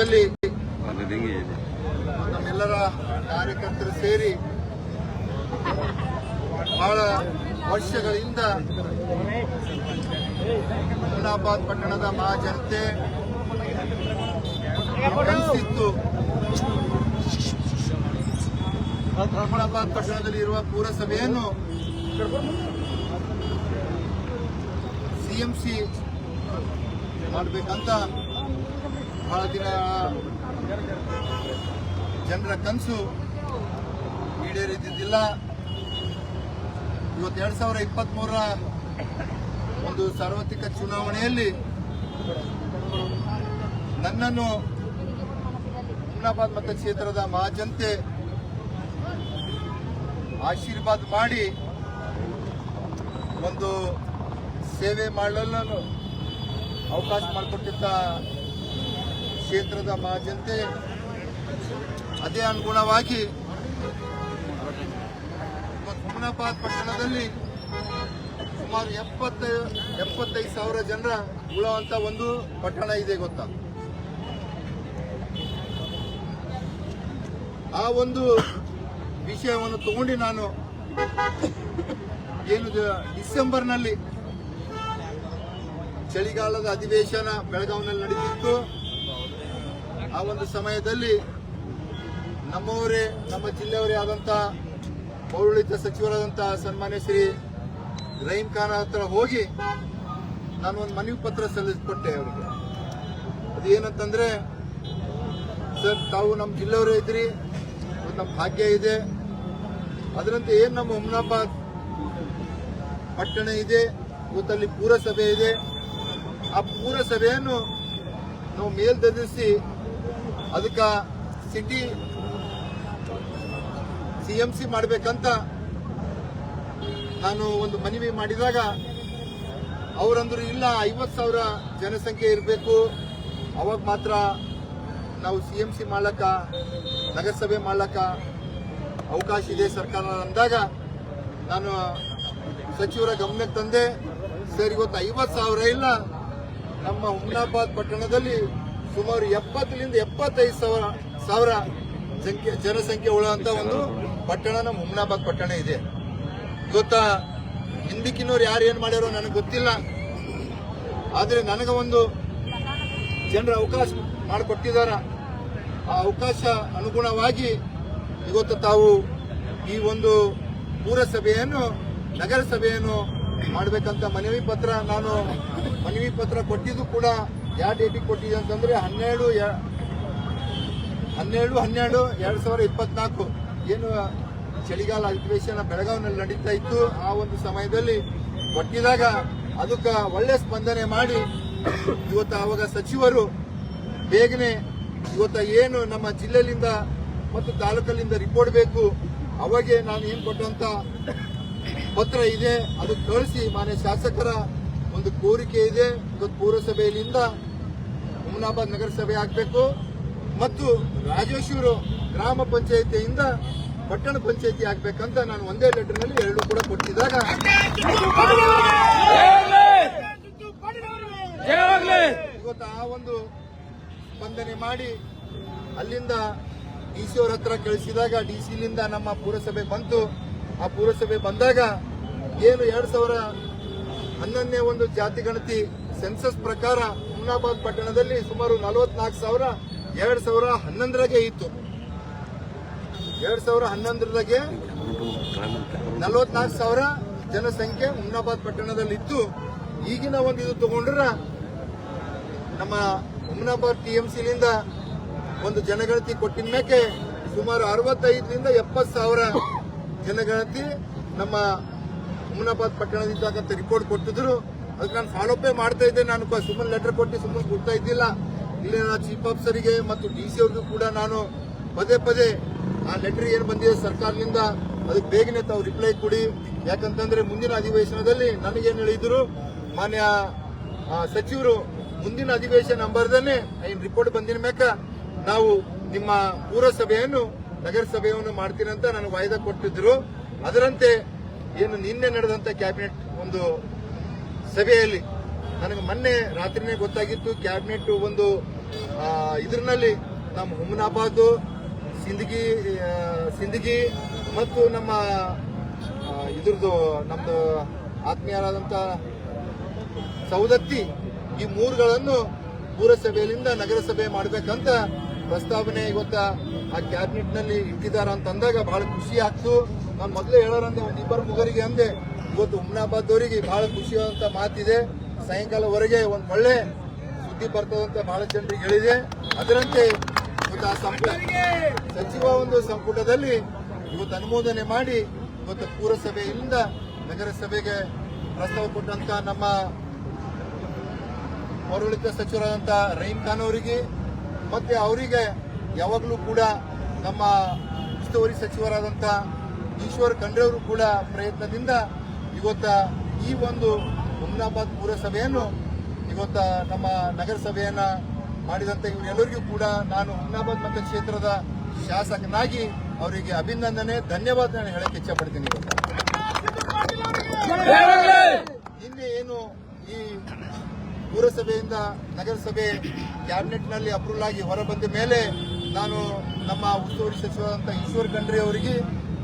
ದಲ್ಲಿ ನಮ್ಮೆಲ್ಲರ ಕಾರ್ಯಕರ್ತರು ಸೇರಿ ಬಹಳ ವರ್ಷಗಳಿಂದ ಅಹಮದಾಬಾದ್ ಪಟ್ಟಣದ ಮಹಾಜನತೆ ಕನಸಿತ್ತು ಅಹಮದಾಬಾದ್ ಪಟ್ಟಣದಲ್ಲಿ ಇರುವ ಪುರಸಭೆಯನ್ನು ಸಿಎಂಸಿ ಮಾಡಬೇಕಂತ ಬಹಳ ದಿನ ಜನರ ಕನಸು ಈಡೇರಿದ್ದಿಲ್ಲ ಇವತ್ತು ಎರಡು ಸಾವಿರ ಇಪ್ಪತ್ತ್ಮೂರರ ಒಂದು ಸಾರ್ವತ್ರಿಕ ಚುನಾವಣೆಯಲ್ಲಿ ನನ್ನನ್ನು ಹುಮ್ನಾಬಾದ್ ಮತಕ್ಷೇತ್ರದ ಮಹಾಜನತೆ ಆಶೀರ್ವಾದ ಮಾಡಿ ಒಂದು ಸೇವೆ ಮಾಡಲು ಅವಕಾಶ ಮಾಡಿಕೊಟ್ಟಿದ್ದ ಕ್ಷೇತ್ರದ ಮಹಾಜನತೆ ಅದೇ ಅನುಗುಣವಾಗಿ ಹುಮನಾಬಾದ್ ಪಟ್ಟಣದಲ್ಲಿ ಸುಮಾರು ಎಪ್ಪತ್ತ, ಎಪ್ಪತ್ತೈದು ಸಾವಿರ ಜನರ ಉಳುವಂತ ಒಂದು ಪಟ್ಟಣ ಇದೆ ಗೊತ್ತಾ? ಆ ಒಂದು ವಿಷಯವನ್ನು ತಗೊಂಡು ನಾನು ಏನು ಡಿಸೆಂಬರ್ನಲ್ಲಿ ಚಳಿಗಾಲದ ಅಧಿವೇಶನ ಬೆಳಗಾವಿನಲ್ಲಿ ನಡೆದಿತ್ತು. ಆ ಒಂದು ಸಮಯದಲ್ಲಿ ನಮ್ಮವರೇ, ನಮ್ಮ ಜಿಲ್ಲೆಯವರೇ ಆದಂಥ ಪೌರಾಡಳಿತ ಸಚಿವರಾದಂತಹ ಸನ್ಮಾನ್ಯ ಶ್ರೀ ರಹೀಂ ಖಾನ್ ಹತ್ರ ಹೋಗಿ ನಾನು ಒಂದು ಮನವಿ ಪತ್ರ ಸಲ್ಲಿಸಿಕೊಟ್ಟೆ ಅವರಿಗೆ. ಅದೇನಂತಂದ್ರೆ, ಸರ್, ತಾವು ನಮ್ಮ ಜಿಲ್ಲೆಯವರೇ ಇದ್ರಿ ನಮ್ಮ ಭಾಗ್ಯ ಇದೆ. ಅದರಂತೆ ಏನು ನಮ್ಮ ಹುಮ್ನಾಬಾದ್ ಪಟ್ಟಣ ಇದೆ ಇವತ್ತಲ್ಲಿ ಪೂರಸಭೆ ಇದೆ. ಆ ಪೂರಸಭೆಯನ್ನು ನಾವು ಮೇಲ್ದರ್ಜಿಸಿ ಅದಕ್ಕ ಸಿಟಿ ಸಿ ಎಂ ಸಿ ಮಾಡಬೇಕಂತ ನಾನು ಒಂದು ಮನವಿ ಮಾಡಿದಾಗ ಅವರಂದ್ರು ಇಲ್ಲ, ಐವತ್ತು ಸಾವಿರ ಜನಸಂಖ್ಯೆ ಇರಬೇಕು, ಅವಾಗ ಮಾತ್ರ ನಾವು ಸಿ ಎಂ ಸಿ ಮಾಡ್ಲಕ್ಕ, ನಗರಸಭೆ ಮಾಡ್ಲಕ್ಕ ಅವಕಾಶ ಇದೆ ಸರ್ಕಾರ ಅಂದಾಗ ನಾನು ಸಚಿವರ ಗಮನಕ್ಕೆ ತಂದೆ, ಸರ್, ಇವತ್ತು ಐವತ್ತು ಸಾವಿರ ಇಲ್ಲ, ನಮ್ಮ ಹುಮ್ನಾಬಾದ್ ಪಟ್ಟಣದಲ್ಲಿ ಸುಮಾರು ಎಪ್ಪತ್ತರಿಂದ ಎಪ್ಪತ್ತೈದು ಸಾವಿರ ಸಾವಿರ ಸಂಖ್ಯೆ, ಜನಸಂಖ್ಯೆ ಉಳುವಂತ ಒಂದು ಪಟ್ಟಣ ನಮ್ಮ ಪಟ್ಟಣ ಇದೆ. ಗೊತ್ತಾ? ಹಿಂದಿಕ್ಕಿನವ್ರು ಯಾರು ಏನ್ ಮಾಡ್ಯಾರೋ ನನಗೆ ಗೊತ್ತಿಲ್ಲ. ಆದ್ರೆ ನನಗೆ ಒಂದು ಜನರ ಅವಕಾಶ ಮಾಡಿಕೊಟ್ಟಿದಾರ. ಆ ಅವಕಾಶ ಅನುಗುಣವಾಗಿ ಇವತ್ತು ತಾವು ಈ ಒಂದು ಪುರಸಭೆಯನ್ನು, ನಗರಸಭೆಯನ್ನು ಮಾಡಬೇಕಂತ ಮನವಿ ಪತ್ರ ನಾನು, ಮನವಿ ಪತ್ರ ಕೊಟ್ಟಿದ್ದು ಕೂಡ ಯಾವ ಡೇಟಿಗೆ ಕೊಟ್ಟಿದೆ ಅಂತಂದ್ರೆ ಹನ್ನೆರಡು ಹನ್ನೆರಡು ಹನ್ನೆರಡು, ಎರಡ್ ಸಾವಿರದ ಇಪ್ಪತ್ನಾಲ್ಕು. ಏನು ಚಳಿಗಾಲ ಅಧಿವೇಶನ ಬೆಳಗಾವಿನಲ್ಲಿ ನಡೀತಾ ಇತ್ತು, ಆ ಒಂದು ಸಮಯದಲ್ಲಿ ಕೊಟ್ಟಿದಾಗ ಅದಕ್ಕೆ ಒಳ್ಳೆ ಸ್ಪಂದನೆ ಮಾಡಿ ಇವತ್ತು ಅವಾಗ ಸಚಿವರು ಬೇಗನೆ ಇವತ್ತ ಏನು ನಮ್ಮ ಜಿಲ್ಲೆಲಿಂದ ಮತ್ತು ತಾಲೂಕಲ್ಲಿಂದ ರಿಪೋರ್ಟ್ ಬೇಕು. ಅವಾಗೆ ನಾನು ಏನು ಕೊಟ್ಟಂತ ಪತ್ರ ಇದೆ, ಅದು ಕಳಿಸಿ ಮಾನ್ಯ ಶಾಸಕರ ಒಂದು ಕೋರಿಕೆ ಇದೆ. ಇವತ್ತು ಪೂರಸಭೆಯಲ್ಲಿಂದ ಹುಮನಾಬಾದ್ ನಗರಸಭೆ ಆಗಬೇಕು. ಮತ್ತು ರಾಜೇಶ್ವರು ಗ್ರಾಮ ಪಂಚಾಯತಿಯಿಂದ ಪಟ್ಟಣ ಪಂಚಾಯಿತಿ ಆಗ್ಬೇಕಂತ ನಾನು ಒಂದೇ ಲೆಟರ್ನಲ್ಲಿ ಎರಡು ಕೂಡ ಕೊಟ್ಟಿದ್ದಾಗ ಇವತ್ತು ಆ ಒಂದು ಸ್ಪಂದನೆ ಮಾಡಿ ಅಲ್ಲಿಂದ ಡಿ ಸಿ ಅವ್ರ ಹತ್ರ ಕಳಿಸಿದಾಗ ಡಿ ಸಿಲಿಂದ ನಮ್ಮ ಪುರಸಭೆ ಬಂತು. ಆ ಪುರಸಭೆ ಬಂದಾಗ ಏನು ಎರಡ್ ಸಾವಿರ ಹನ್ನೊಂದನೇ ಒಂದು ಜಾತಿ ಗಣತಿ ಸೆನ್ಸಸ್ ಪ್ರಕಾರ ಹುಮ್ನಾಬಾದ್ ಪಟ್ಟಣದಲ್ಲಿ ಸುಮಾರು ನಲವತ್ನಾಲ್ಕು ಸಾವಿರ, ಎರಡ್ ಸಾವಿರ ಹನ್ನೊಂದರಾಗೆ ಇತ್ತು. ಎರಡ್ ಸಾವಿರ ಹನ್ನೊಂದರಾಗೆ ನಲವತ್ನಾಲ್ಕು ಸಾವಿರ ಜನಸಂಖ್ಯೆ ಹುಮ್ನಾಬಾದ್ ಪಟ್ಟಣದಲ್ಲಿ ಇತ್ತು ಈಗಿನ ಒಂದು ಇದು ತಗೊಂಡ್ರ ನಮ್ಮ ಹುಮ್ನಾಬಾದ್ ಟಿಎಂಸಿಲಿಂದ ಒಂದು ಜನಗಣತಿ ಕೊಟ್ಟಿನ ಮೇಲೆ ಸುಮಾರು ಅರವತ್ತೈದರಿಂದ ಎಪ್ಪತ್ತು ಸಾವಿರ ಜನಗಣತಿ ನಮ್ಮ ಹುಮ್ನಾಬಾದ್ ಪಟ್ಟಣದಿಂದ ರಿಪೋರ್ಟ್ ಕೊಟ್ಟಿದ್ರು. ಅದಕ್ಕೆ ನಾನು ಫಾಲೋಅಪ್ ಮಾಡ್ತಾ ಇದ್ದೆ. ನಾನು ಸುಮ್ಮನೆ ಲೆಟರ್ ಕೊಟ್ಟು ಸುಮ್ಮನೆ ಕೊಡ್ತಾ ಇದ್ದಿಲ್ಲ. ಇಲ್ಲಿನ ಚೀಫ್ ಆಫೀಸರಿಗೆ ಮತ್ತು ಡಿ ಸಿ ಅವ್ರಿಗೂ ಕೂಡ ನಾನು ಪದೇ ಪದೇ ಆ ಲೆಟರ್ ಏನು ಬಂದಿದೆ ಸರ್ಕಾರದಿಂದ, ಅದಕ್ಕೆ ಬೇಗನೆ ತಾವು ರಿಪ್ಲೈ ಕೊಡಿ. ಯಾಕಂತಂದ್ರೆ ಮುಂದಿನ ಅಧಿವೇಶನದಲ್ಲಿ ನನಗೇನು ಹೇಳಿದ್ರು, ಮಾನ್ಯ ಸಚಿವರು ಮುಂದಿನ ಅಧಿವೇಶನ ನಂಬರ್ದನ್ನೇ ಏನು ರಿಪೋರ್ಟ್ ಬಂದಿನ ಮೇಕ ನಾವು ನಿಮ್ಮ ಪೂರಸಭೆಯನ್ನು, ನಗರಸಭೆಯನ್ನು ಮಾಡ್ತೀನಿ ಅಂತ ನನಗೆ ವಾಯ್ದಾ ಕೊಟ್ಟಿದ್ರು. ಅದರಂತೆ ಏನು ನಿನ್ನೆ ನಡೆದಂತ ಕ್ಯಾಬಿನೆಟ್ ಒಂದು ಸಭೆಯಲ್ಲಿ ನನಗೆ ಮೊನ್ನೆ ರಾತ್ರಿನೇ ಗೊತ್ತಾಗಿತ್ತು ಕ್ಯಾಬಿನೆಟ್ ಒಂದು ಇದರಲ್ಲಿ ನಮ್ಮ ಹುಮನಾಬಾದ್ ಸಿಂದಗಿ ಸಿಂದಗಿ ಮತ್ತು ನಮ್ಮ ಇದ್ರದ್ದು ನಮ್ಮದು ಆತ್ಮೀಯರಾದಂಥ ಸೌದತ್ತಿ ಈ ಮೂರುಗಳನ್ನು ಪುರಸಭೆಯಲ್ಲಿಂದ ನಗರಸಭೆ ಮಾಡಬೇಕಂತ ಪ್ರಸ್ತಾವನೆ ಇವತ್ತ ಆ ಕ್ಯಾಬಿನೆಟ್ನಲ್ಲಿ ಅಂತಂದಾಗ ಅಂತ ಅಂದಾಗ ಬಹಳ ಖುಷಿ ಆಗ್ತು. ನಾನು ಮೊದಲೇ ಹೇಳೋರಂದೆ ಒಂದು ಇಬ್ಬರು ಮುಗರಿಗೆ ಅಂದೆ ಇವತ್ತು ಹುಮ್ನಾಬಾದ್ ಅವರಿಗೆ ಬಹಳ ಖುಷಿಯಾದಂತ ಮಾತಿದೆ. ಸಾಯಂಕಾಲವರೆಗೆ ಒಂದ್ ಒಳ್ಳೆ ಸುದ್ದಿ ಬರ್ತದಂತ ಬಹಳ ಜನರಿಗೆ ಹೇಳಿದೆ. ಅದರಂತೆ ಇವತ್ತು ಆ ಸಂಪುಟ ಸಚಿವ ಒಂದು ಸಂಪುಟದಲ್ಲಿ ಇವತ್ತು ಅನುಮೋದನೆ ಮಾಡಿ ಇವತ್ತು ಪುರಸಭೆಯಿಂದ ನಗರಸಭೆಗೆ ಪ್ರಸ್ತಾವ ಕೊಟ್ಟಂತ ನಮ್ಮ ಪೌರಾಡಳಿತ ಸಚಿವರಾದಂಥ ರಹೀಂ ಖಾನ್ ಅವರಿಗೆ, ಮತ್ತೆ ಅವರಿಗೆ ಯಾವಾಗಲೂ ಕೂಡ ನಮ್ಮ ಉಸ್ತುವಾರಿ ಸಚಿವರಾದಂಥ ಈಶ್ವರ್ ಖಂಡ್ರೆ ಅವರು ಕೂಡ ಪ್ರಯತ್ನದಿಂದ ಇವತ್ತ ಈ ಒಂದು ಹುಮ್ನಾಬಾದ್ ಪುರಸಭೆಯನ್ನು ಇವತ್ತ ನಮ್ಮ ನಗರಸಭೆಯನ್ನ ಮಾಡಿದಂಥ ಇವರೆಲ್ಲರಿಗೂ ಕೂಡ ನಾನು ಹುಮ್ನಾಬಾದ್ ಮತಕ್ಷೇತ್ರದ ಶಾಸಕನಾಗಿ ಅವರಿಗೆ ಅಭಿನಂದನೆ, ಧನ್ಯವಾದ ನಾನು ಹೇಳಕ್ಕೆ ಇಚ್ಛಪಡ್ತೀನಿ ಇವತ್ತು. ನಿನ್ನೆ ಏನು ಈ ಪುರಸಭೆಯಿಂದ ನಗರಸಭೆ ಕ್ಯಾಬಿನೆಟ್ನಲ್ಲಿ ಅಪ್ರೂವಲ್ ಆಗಿ ಹೊರಬಂದ ಮೇಲೆ ನಾನು ನಮ್ಮ ಉಸ್ತುವಾರಿ ಸಚಿವರಾದಂಥ ಈಶ್ವರ್ ಖಂಡ್ರೆ ಅವರಿಗೆ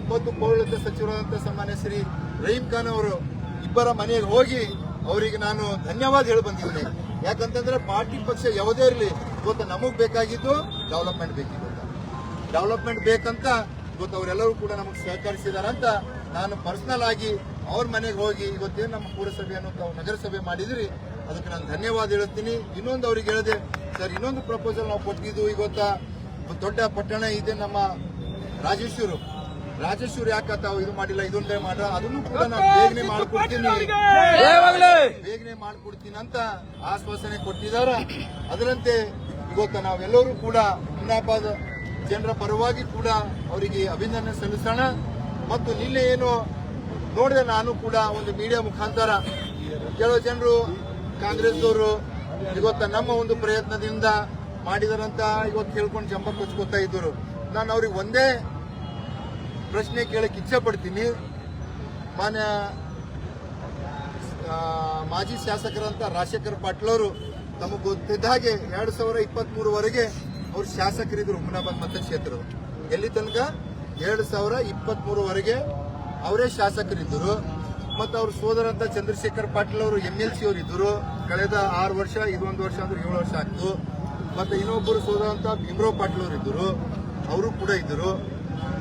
ಮತ್ತು ಪೌರಾಡಳಿತ ಸಚಿವರಾದಂಥ ಸನ್ಮಾನ್ಯ ಶ್ರೀ ರಹೀಂ ಖಾನ್ ಅವರು ಇಬ್ಬರ ಮನೆಗೆ ಹೋಗಿ ಅವರಿಗೆ ನಾನು ಧನ್ಯವಾದ ಹೇಳಿ ಬಂದಿದ್ದೀನಿ. ಯಾಕಂತಂದ್ರೆ ಪಾರ್ಟಿ ಪಕ್ಷ ಯಾವುದೇ ಇರಲಿ, ಇವತ್ತು ನಮಗ್ ಬೇಕಾಗಿದ್ದು ಡೆವಲಪ್ಮೆಂಟ್ ಬೇಕಿತ್ತು ಡೆವಲಪ್ಮೆಂಟ್ ಬೇಕಂತ ಇವತ್ತು ಅವರೆಲ್ಲರೂ ಕೂಡ ನಮಗೆ ಸಹಕರಿಸಿದಾರೆ ಅಂತ ನಾನು ಪರ್ಸನಲ್ ಆಗಿ ಅವ್ರ ಮನೆಗೆ ಹೋಗಿ ಇವತ್ತೇನು ನಮ್ಮ ಪುರಸಭೆಯನ್ನು ತಾವು ನಗರಸಭೆ ಮಾಡಿದ್ರಿ, ಅದಕ್ಕೆ ನಾನು ಧನ್ಯವಾದ ಹೇಳ್ತೀನಿ ಇನ್ನೊಂದು ಅವ್ರಿಗೆ ಹೇಳಿದೆ, ಸರ್, ಇನ್ನೊಂದು ಪ್ರಪೋಸಲ್ ನಾವು ಕೊಟ್ಟಿದ್ದು ಇವತ್ತ ದೊಡ್ಡ ಪಟ್ಟಣ ಇದೆ ನಮ್ಮ ರಾಜೇಶ್ವರು. ರಾಜೇಶ್ವರ್ ಯಾಕೆ ತಾವು ಇದು ಮಾಡಿಲ್ಲ ಇದೊಂದೇ ಮಾಡ ಅದನ್ನು ಕೂಡ ನಾನು ಬೇಗನೆ ಮಾಡ್ಕೊಡ್ತೀನಿ. ಬೇಗನೆ ಮಾಡ್ಕೊಡ್ತೀನಿ ಅಂತ ಆಶ್ವಾಸನೆ ಕೊಟ್ಟಿದಾರ ಅದರಂತೆ ಇವತ್ತು ನಾವೆಲ್ಲರೂ ಕೂಡ ಹುಮ್ನಾಬಾದ್ ಜನರ ಪರವಾಗಿ ಕೂಡ ಅವರಿಗೆ ಅಭಿನಂದನೆ ಸಲ್ಲಿಸೋಣ. ಮತ್ತು ನಿನ್ನೆ ಏನು ನೋಡಿದೆ ನಾನು ಕೂಡ ಒಂದು ಮೀಡಿಯಾ ಮುಖಾಂತರ. ಕೆಲವು ಜನರು ಕಾಂಗ್ರೆಸ್ದವರು ಇವತ್ತು ನಮ್ಮ ಒಂದು ಪ್ರಯತ್ನದಿಂದ ಮಾಡಿದಾರಂತ ಇವತ್ತು ಕೇಳ್ಕೊಂಡು ಜಂಬ ಕೊಚ್ಕೋತಾ ಇದ್ದರು. ನಾನು ಅವ್ರಿಗೆ ಒಂದೇ ಪ್ರಶ್ನೆ ಕೇಳಕ್ಕೆ ಇಚ್ಛೆ ಪಡ್ತೀನಿ. ಮಾನ್ಯ ಮಾಜಿ ಶಾಸಕರಂತ ರಾಜಶೇಖರ್ ಪಾಟೀಲ್ ಅವರು ನಮಗೆ ಗೊತ್ತಿದ್ದ ಹಾಗೆ ಎರಡು ಸಾವಿರ ಇಪ್ಪತ್ತ್ ಮೂರವರೆಗೆ ಅವರು ಶಾಸಕರಿದ್ರು ಹುಮನಾಬಾದ್ ಮತಕ್ಷೇತ್ರದ ಎಲ್ಲಿ ತನಕ? ಎರಡು ಸಾವಿರ ಇಪ್ಪತ್ತ್ ಮೂರವರೆಗೆ ಅವರೇ ಶಾಸಕರಿದ್ದರು. ಮತ್ತು ಅವ್ರ ಸೋದರಂತ ಚಂದ್ರಶೇಖರ್ ಪಾಟೀಲ್ ಅವರು ಎಂ ಎಲ್ ಸಿ ಅವರು ಇದ್ದರು ಕಳೆದ ಆರು ವರ್ಷ, ಇದೊಂದು ವರ್ಷ ಅಂದ್ರೆ ಏಳು ವರ್ಷ ಆಗ್ತು ಮತ್ತೆ ಇನ್ನೊಬ್ಬರು ಸೋದರಂತ ಭೀಮರಾವ್ ಪಾಟೀಲ್ ಅವರು ಇದ್ದರು ಅವರು ಕೂಡ ಇದ್ದರು.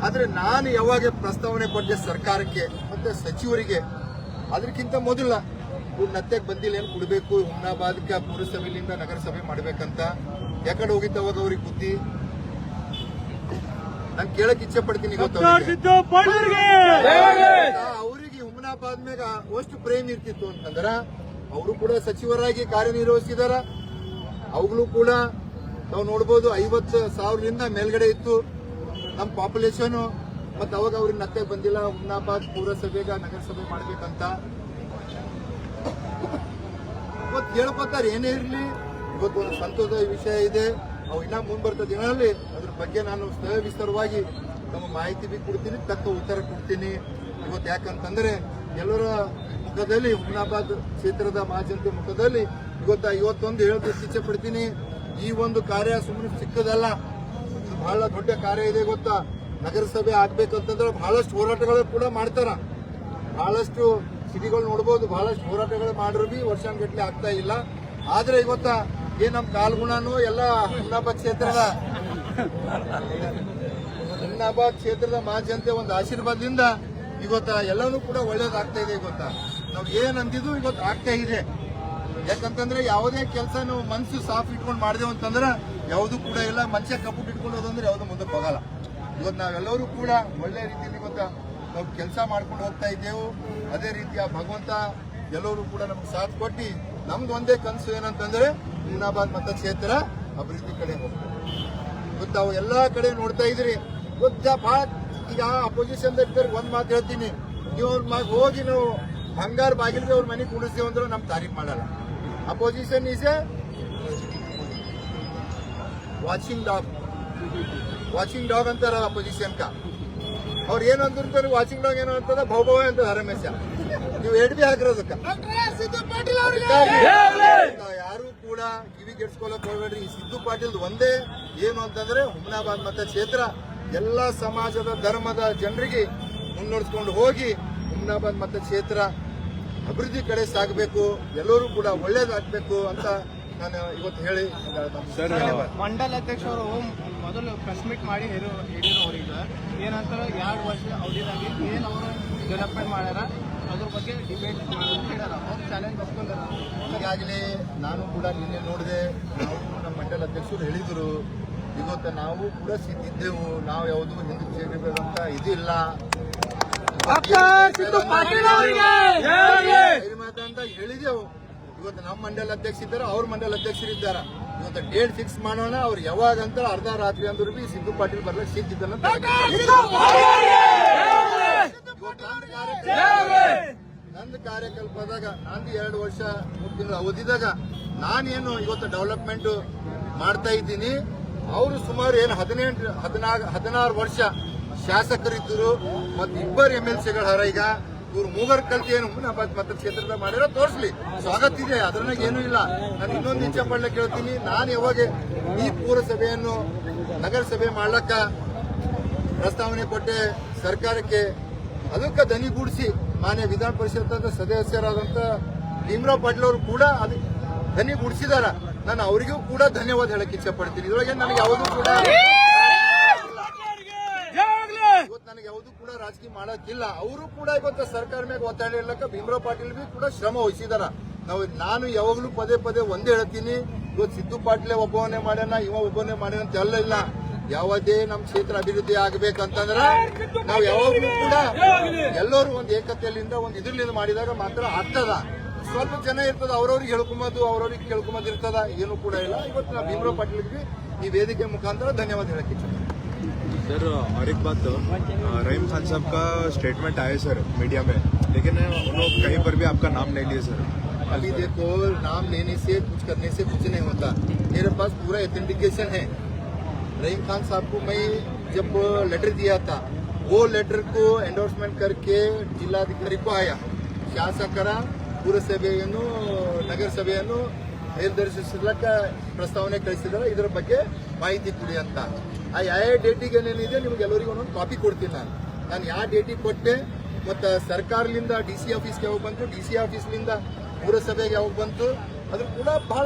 ಆದ್ರೆ ನಾನು ಯಾವಾಗ ಪ್ರಸ್ತಾವನೆ ಕೊಟ್ಟೆ ಸರ್ಕಾರಕ್ಕೆ ಮತ್ತೆ ಸಚಿವರಿಗೆ ಅದಕ್ಕಿಂತ ಮೊದಲ ಇವ್ರು ಬಂದಿಲ್ಲ ಏನು ಕೊಡಬೇಕು? ಹುಮ್ನಾಬಾದ್ಕ ಪುರಸಭೆಯಿಂದ ನಗರಸಭೆ ಮಾಡ್ಬೇಕಂತ. ಯಾಕಡೆ ಹೋಗಿತ್ತು ಅವಾಗ ಅವ್ರಿಗೆ ಬುದ್ಧಿ? ನಾನು ಕೇಳಕ್ ಇಚ್ಛೆ ಪಡ್ತೀನಿ ಅವ್ರಿಗೆ. ಅವರಿಗೆ ಹುಮ್ನಾಬಾದ್ ಮ್ಯಾಗ ಅಷ್ಟು ಪ್ರೇಮ್ ಇರ್ತಿತ್ತು ಅಂತಂದ್ರ ಅವರು ಕೂಡ ಸಚಿವರಾಗಿ ಕಾರ್ಯನಿರ್ವಹಿಸಿದಾರ. ಅವುಗಳು ಕೂಡ ನಾವು ನೋಡ್ಬೋದು ಐವತ್ತು ಸಾವಿರದಿಂದ ಮೇಲ್ಗಡೆ ಇತ್ತು. ನಮ್ಮ ಪಾಪ್ಯುಲೇಷನ್ ಮತ್ತೆ ಅವಾಗ ಅವ್ರಿಗೆ ನತ್ತೆ ಬಂದಿಲ್ಲ ಹುಮ್ನಾಬಾದ್ ಪುರಸಭೆಗ ನಗರಸಭೆ ಮಾಡ್ಬೇಕಂತ. ಇವತ್ತು ಹೇಳ್ಕೊತಾರೆ, ಏನೇ ಇರಲಿ, ಇವತ್ತು ಒಂದು ಸಂತೋಷದ ವಿಷಯ ಇದೆ. ಅವು ಇನ್ನ ಮುಂಬರ್ತ ದಿನಗಳಲ್ಲಿ ಅದ್ರ ಬಗ್ಗೆ ನಾನು ವಿಸ್ತಾರವಾಗಿ ತಮ್ಮ ಮಾಹಿತಿ ಬಿ ಕೊಡ್ತೀನಿ, ತಕ್ಕ ಉತ್ತರ ಕೊಡ್ತೀನಿ. ಇವತ್ತು ಯಾಕಂತಂದ್ರೆ ಎಲ್ಲರ ಮುಖದಲ್ಲಿ ಹುಮ್ನಾಬಾದ್ ಕ್ಷೇತ್ರದ ಮಹಾಜನತೆ ಮುಖದಲ್ಲಿ, ಇವತ್ತು ಇವತ್ತೊಂದು ಹೇಳೋದಕ್ಕೆ ಇಚ್ಛೆ ಪಡ್ತೀನಿ. ಈ ಒಂದು ಕಾರ್ಯ ಸುಮ್ಮನೆ ಚಿಕ್ಕದಲ್ಲ ಇದು ಬಹಳ ದೊಡ್ಡ ಕಾರ್ಯ ಇದೆ ಗೊತ್ತಾ? ನಗರಸಭೆ ಆಗ್ಬೇಕಂತಂದ್ರೆ ಬಹಳಷ್ಟು ಹೋರಾಟಗಳು ಕೂಡ ಮಾಡ್ತಾರ. ಬಹಳಷ್ಟು ಸಿಟಿಗಳು ನೋಡ್ಬೋದು, ಬಹಳಷ್ಟು ಹೋರಾಟಗಳು ಮಾಡ್ರು ಬಿ ವರ್ಷಾನ್ಗಟ್ಲೆ ಆಗ್ತಾ ಇಲ್ಲ. ಆದ್ರೆ ಇವತ್ತ ಏನ್ ನಮ್ ಕಾಲ್ಗುಣನು ಎಲ್ಲ ಹುಮ್ನಾಬಾದ್ ಕ್ಷೇತ್ರದ ಹುಮ್ನಾಬಾದ್ ಕ್ಷೇತ್ರದ ಮಾಜಂತೆ ಒಂದು ಆಶೀರ್ವಾದದಿಂದ ಇವತ್ತ ಎಲ್ಲನೂ ಕೂಡ ಒಳ್ಳೇದಾಗ್ತಾ ಇದೆ ಗೊತ್ತಾ? ನಾವ್ ಏನ್ ಅಂದಿದ್ದು ಇವತ್ತು ಆಗ್ತಾ ಇದೆ. ಯಾಕಂತಂದ್ರೆ ಯಾವುದೇ ಕೆಲಸ ನಾವು ಮನ್ಸು ಸಾಫ್ ಇಟ್ಕೊಂಡು ಮಾಡಿದೆವು ಅಂತಂದ್ರೆ ಯಾವುದು ಕೂಡ ಇಲ್ಲ. ಮನುಷ್ಯ ಕಪ್ಪುಟ್ ಇಟ್ಕೊಳ್ಳೋದು ಅಂದ್ರೆ ಯಾವುದು ಮುಂದಕ್ಕೆ ಹೋಗಲ್ಲ. ಇವತ್ತು ನಾವೆಲ್ಲರೂ ಕೂಡ ಒಳ್ಳೆ ರೀತಿಯಲ್ಲಿ ಇವತ್ತು ನಾವು ಕೆಲಸ ಮಾಡ್ಕೊಂಡು ಹೋಗ್ತಾ ಇದ್ದೇವೆ. ಅದೇ ರೀತಿಯ ಭಗವಂತ ಎಲ್ಲರೂ ಕೂಡ ನಮ್ಗೆ ಸಾಥ್ ಕೊಟ್ಟು ನಮ್ದು ಒಂದೇ ಕನಸು ಏನಂತಂದ್ರೆ ಮೀನಾಬಾದ್ ಮತಕ್ಷೇತ್ರ ಅಭಿವೃದ್ಧಿ ಕಡೆ ಹೋಗ್ಬೇಕು. ಇವತ್ತು ನಾವು ಎಲ್ಲಾ ಕಡೆ ನೋಡ್ತಾ ಇದ್ರಿ ಗೊತ್ತಾ ಭಾಳ ಈಗ ಅಪೋಸಿಷನ್ ಒಂದ್ ಮಾತು ಹೇಳ್ತೀನಿ. ನೀವು ಅವ್ರ ಹೋಗಿ ನಾವು ಬಂಗಾರ ಬಾಗಿಲಿಗೆ ಅವ್ರ ಮನೆ ಕೂಡಿಸ್ತೇವೆ ಅಂದ್ರೆ ನಮ್ಮ ತಾರೀಫ್ ಮಾಡಲ್ಲ. Opposition is a watching dog watching dog ಅಂತಾರ ಅಪೋಸಿಷನ್ ಕಾ. ಅವ್ರು ಏನು ಅಂತಿರ್ತಾರೆ ವಾಚಿಂಗ್ ಡಾಗ್ ಏನೋ ಅಂತದ ಭೌಭವ ಅಂತ ರಮೇಶ ನೀವು ಎಡ್ ಬಿ ಯಾರು ಕೂಡ ಕಿವಿ ಕೆಡ್ಸ್ಕೊಳಕ್ ಹೋಗ್ಬೇಡ್ರಿ. ಈ ಸಿದ್ದು ಪಾಟೀಲ್ ಒಂದೇ ಏನು ಅಂತಂದ್ರೆ ಹುಮ್ನಾಬಾದ್ ಮತ ಕ್ಷೇತ್ರ. ಎಲ್ಲ ಸಮಾಜದ ಧರ್ಮದ ಜನರಿಗೆ ಮುನ್ನಡೆಸ್ಕೊಂಡು ಹೋಗಿ ಹುಮನಾಬಾದ್ ಮತ ಕ್ಷೇತ್ರ ಅಭಿವೃದ್ಧಿ ಕಡೆ ಸಾಗಬೇಕು. ಎಲ್ಲರೂ ಕೂಡ ಒಳ್ಳೇದಾಗಬೇಕು ಅಂತ ನಾನು ಇವತ್ತು ಹೇಳಿ ಮಂಡಲ ಮಂಡಲ ಅಧ್ಯಕ್ಷರು ಮೊದಲು ಪ್ರೆಸ್ ಮೀಟ್ ಮಾಡಿ ಹೇರೋ ಏನಂತಾರ ಅವ್ರಿಗೆ. ಏನಂತಾರೆ ಎರಡು ವರ್ಷ ಅವಧಿದಾಗಿ ಏನು ಅವರು ಡೆವಲಪ್ಮೆಂಟ್ ಮಾಡ್ಯಾರ ಅದ್ರ ಬಗ್ಗೆ ಡಿಬೇಟ್ ಮಾಡ್ಯಾರ ಅವ್ರು ಚಾಲೆಂಜ್ ಒಪ್ಕೊಂಡಾರ ಈಗಾಗಲೇ ನಾನು ಕೂಡ ನಿನ್ನೆ ನೋಡಿದೆ ನಾವು ನಮ್ಮ ಮಂಡಲ ಅಧ್ಯಕ್ಷರು ಹೇಳಿದರು ಇವತ್ತು ನಾವು ಕೂಡ ಸಿದ್ದಿದ್ದೆವು ನಾವು ಯಾವುದು ಹಿಂದೂ ಸೇರಿಬೇಕಂತ ಇದಿಲ್ಲ. ಹೇಳಿದೆವು. ಇವತ್ತು ನಮ್ಮ ಮಂಡಲ ಅಧ್ಯಕ್ಷ ಇದ್ದಾರೆ ಅವ್ರ ಮಂಡಲ ಅಧ್ಯಕ್ಷರಿದ್ದಾರೆ ಇವತ್ತು ಡೇಟ್ ಫಿಕ್ಸ್ ಮಾಡೋಣ ಅವ್ರು ಯಾವಾಗ ಅಂತ ಅರ್ಧ ರಾತ್ರಿ ಅಂದ್ರೂ ಬಿ ಸಿದ್ದು ಪಾಟೀಲ್ ಬರ್ಲಕ್ ಸಿದ್ದಿದ್ದಲ್ಲ ನಂದು ಕಾರ್ಯಕಲ್ಪದಾಗ ನಂದು ಎರಡು ವರ್ಷ ಮೂರು ತಿಂಗಳು ಅವಧಿದಾಗ ನಾನೇನು ಇವತ್ತು ಡೆವಲಪ್ಮೆಂಟ್ ಮಾಡ್ತಾ ಇದ್ದೀನಿ. ಅವರು ಸುಮಾರು ಏನು ಹದಿನೆಂಟು ಹದಿನಾರು ಹದಿನಾರು ವರ್ಷ ಶಾಸಕರಿದ್ದರು ಮತ್ತು ಇಬ್ಬರು ಎಂ ಎಲ್ ಸಿಗಳ ಹರ ಈಗ. ಇವ್ರು ಮೂಗರ್ ಕಲ್ತಿ ಏನು ಹುಮ್ನಾಬಾದ್ ಕ್ಷೇತ್ರದ ಮಾಡಿರೋ ತೋರಿಸ್ಲಿ. ಸ್ವಾಗತ ಇದೆ ಅದ್ರನಾಗ ಏನೂ ಇಲ್ಲ. ನಾನು ಇನ್ನೊಂದು ಇಂಚೆ ಮಾಡ್ಲಿಕ್ಕೆ ಕೇಳ್ತೀನಿ. ನಾನು ಯಾವಾಗ ಈ ಪುರಸಭೆಯನ್ನು, ನಗರಸಭೆ ಮಾಡ್ಲಕ್ಕ ಪ್ರಸ್ತಾವನೆ ಕೊಟ್ಟೆ ಸರ್ಕಾರಕ್ಕೆ, ಅದಕ್ಕೆ ದನಿಗೂಡಿಸಿ ಮಾನ್ಯ ವಿಧಾನ ಪರಿಷತ್ ಸದಸ್ಯರಾದಂತ ಭೀಮರಾವ್ ಪಾಟೀಲ್ ಅವರು ಕೂಡ ಅದು ದನಿಗೂಡಿಸಿದಾರ ನಾನು ಅವರಿಗೂ ಕೂಡ ಧನ್ಯವಾದ ಹೇಳಕ್ಕೆ ಇಚ್ಛೆ ಪಡ್ತೀನಿ. ಇದ್ರೊಳಗೆ ನನಗೆ ಯಾವುದೂ ಕೂಡ ಇವತ್ತು ನನಗೆ ಯಾವುದೂ ಕೂಡ ರಾಜಕೀಯ ಮಾಡೋಕ್ಕಿಲ್ಲ. ಅವರು ಕೂಡ ಇವತ್ತು ಸರ್ಕಾರ ಮೇಲೆ ಒತ್ತಡ ಇರ್ಲಕ್ಕ ಭೀಮರಾವ್ ಪಾಟೀಲ್ ಬಿ ಕೂಡ ಶ್ರಮ ವಹಿಸಿದಾರ. ನಾವು ನಾನು ಯಾವಾಗಲೂ ಪದೇ ಪದೇ ಒಂದೇ ಹೇಳ್ತೀನಿ ಇವತ್ತು ಸಿದ್ದು ಪಾಟೀಲ್ ಒಬ್ಬವನ್ನೇ ಮಾಡ್ಯಾನ ಇವ ಒಬ್ಬನೇ ಮಾಡ್ಯಾನ ಅಂತ ಎಲ್ಲ ಇಲ್ಲ. ಯಾವುದೇ ನಮ್ಮ ಕ್ಷೇತ್ರ ಅಭಿವೃದ್ಧಿ ಆಗ್ಬೇಕಂತಂದ್ರ ನಾವು ಯಾವಾಗಲೂ ಕೂಡ ಎಲ್ಲರೂ ಒಂದು ಏಕತೆಯಲ್ಲಿಂದ ಒಂದು ಇದ್ರಲ್ಲಿಂದ ಮಾಡಿದಾಗ ಮಾತ್ರ ಆಗ್ತದ. ಸ್ವಲ್ಪ ಜನ ಇರ್ತದ ಅವ್ರವ್ರಿಗೆ ಹೇಳ್ಕೊಂಬದು ಅವ್ರವ್ರಿಗೆ ಕೇಳ್ಕೊಂಬದು ಇರ್ತದ ಏನು ಕೂಡ ಇಲ್ಲ. ಇವತ್ತು ನಾವು ಭೀಮರಾವ್ ಪಾಟೀಲ್ಗೆ ಈ ವೇದಿಕೆ ಮುಖಾಂತರ ಧನ್ಯವಾದ ಹೇಳಕ್ಕೆ सर और एक बात अ, रहीम खान साहब का स्टेटमेंट आया सर मीडिया में लेकिन उन्होंने कहीं पर भी आपका नाम नहीं लिया सर अभी देखो नाम लेने से कुछ करने से कुछ नहीं होता मेरे पास पूरा एथेंटिकेशन है रहीम खान साहब को मैं जब लेटर दिया था वो लेटर को एंडोर्समेंट करके जिलाधिकारी को आया ಶಾಸಕರ ಪುರಸಭೆಯನ್ನು ನಗರಸಭೆಯನ್ನು ನಿರ್ದೇಶಿಸ್ಲಕ್ಕ ಪ್ರಸ್ತಾವನೆ ಕಳಿಸಿದ್ರೆ ಇದರ ಬಗ್ಗೆ ಮಾಹಿತಿ ಕೊಡಿ ಅಂತ. ಆ ಯಾವ ಡೇಟಿಗೆ ಏನೇನಿದೆ ನಿಮ್ಗೆ ಎಲ್ಲರಿಗೂ ಒಂದೊಂದು ಕಾಪಿ ಕೊಡ್ತೀನಿ ನಾನು. ನಾನು ಯಾವ ಡೇಟಿಗೆ ಕೊಟ್ಟೆ, ಮತ್ತು ಸರ್ಕಾರದಿಂದ ಡಿ ಸಿ ಆಫೀಸ್ಗೆ ಯಾವಾಗ ಬಂತು ಡಿ ಸಿ ಆಫೀಸ್ನಿಂದ ಪುರಸಭೆಗೆ ಯಾವಾಗ ಬಂತು, ಅದ್ರ ಕೂಡ ಬಹಳ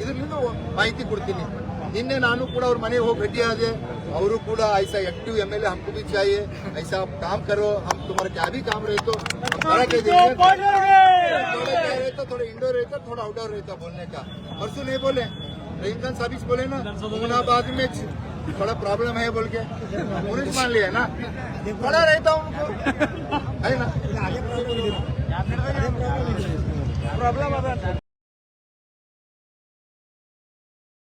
ಇದರಿಂದ ಮಾಹಿತಿ ಕೊಡ್ತೀನಿ. ನಿನ್ನೆ ನಾನು ಕೂಡ ಅವ್ರ ಮನೆಗೆ ಹೋಗಿ ಭೇಟಿ ಆದೆ. ಅವರು ಕೂಡ ಐಸಾ ಆಕ್ಟಿವ್ ಎಂ ಎಲ್ ಎ ಹಂಪು ಬಿಚ್ಚಾಯಿ ಐಸಾ ಕಾಮ್ ಕರೋ, ಹಮ್ ತುಮಾರ ಕ್ಯಾಬಿ ಕಾಮ್ ರೈತು तो थोड़ा रहता थोड़ा इंडोर रहता थोड़ा आउटडोर रहता बोलने का। परसों नहीं बोले। रहीम खान साहब बोले ना मुमनाबाद में थोड़ा प्रॉब्लम है बोल के। पुलिस मान लिया ना? बड़ा रहता उनको। है ना? प्रॉब्लम